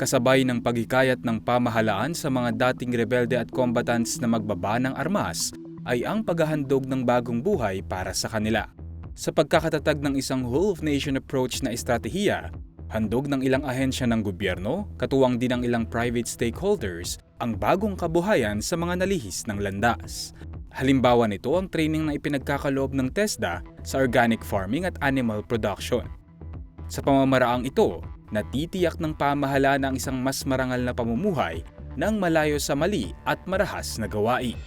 Kasabay ng paghikayat ng pamahalaan sa mga dating rebelde at combatants na magbaba ng armas ay ang paghahandog ng bagong buhay para sa kanila. Sa pagkakatatag ng isang whole-of-nation approach na estratehiya, handog ng ilang ahensya ng gobyerno, katuwang din ng ilang private stakeholders, ang bagong kabuhayan sa mga nalihis ng landas. Halimbawa nito ang training na ipinagkakaloob ng TESDA sa organic farming at animal production. Sa pamamaraang ito, natitiyak ng pamahalaan ang isang mas marangal na pamumuhay nang malayo sa mali at marahas na gawain.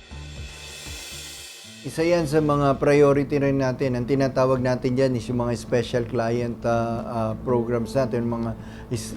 Isa yan sa mga priority rin natin. Ang tinatawag natin dyan is yung mga special client uh, uh, programs natin, mga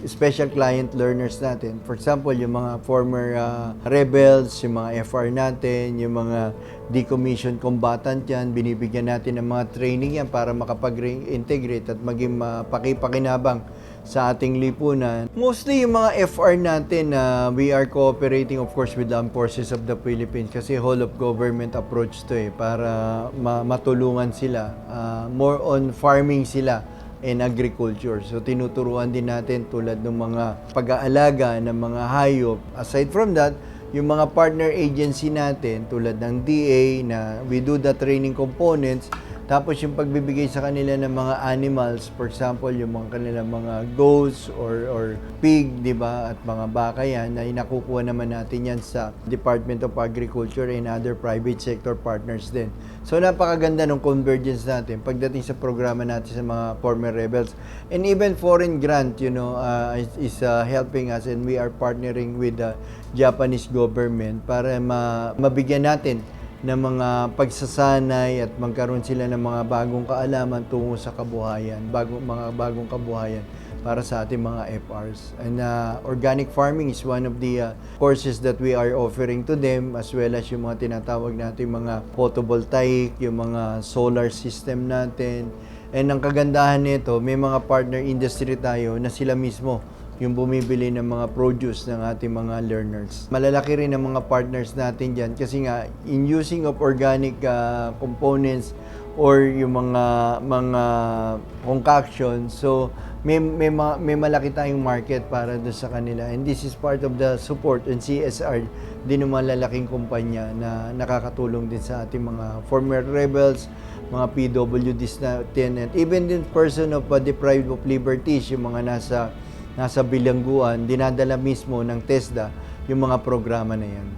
special client learners natin. For example, yung mga former uh, rebels, yung mga FR natin, yung mga decommissioned combatant yan, binibigyan natin ng mga training yan para makapag-integrate at maging mapakipakinabang sa ating lipunan. Mostly yung mga FR natin na we are cooperating of course with the armed forces of the Philippines kasi whole of government approach to eh para ma- matulungan sila. Ah, more on farming sila and agriculture. So tinuturuan din natin tulad ng mga pag-aalaga ng mga hayop. Aside from that, yung mga partner agency natin tulad ng DA na we do the training components tapos yung pagbibigay sa kanila ng mga animals, for example, yung mga kanilang mga goats or, or pig, di ba, at mga baka yan, na inakukuha naman natin yan sa Department of Agriculture and other private sector partners din. So napakaganda ng convergence natin pagdating sa programa natin sa mga former rebels. And even foreign grant, you know, uh, is, is uh, helping us and we are partnering with the Japanese government para ma- mabigyan natin ng mga pagsasanay at magkaroon sila ng mga bagong kaalaman tungo sa kabuhayan, bagong mga bagong kabuhayan para sa ating mga FRs. And uh, organic farming is one of the uh, courses that we are offering to them as well as yung mga tinatawag natin mga photovoltaic, yung mga solar system natin. And ang kagandahan nito, may mga partner industry tayo na sila mismo yung bumibili ng mga produce ng ating mga learners. Malalaki rin ang mga partners natin dyan kasi nga in using of organic uh, components or yung mga mga concoction so may may, ma- may malaki tayong market para doon sa kanila and this is part of the support and CSR din ng mga lalaking kumpanya na nakakatulong din sa ating mga former rebels mga PWDs natin and even din person of uh, deprived of liberties yung mga nasa nasa bilangguan, dinadala mismo ng TESDA yung mga programa na yan.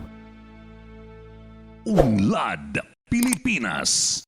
Unlad, Pilipinas.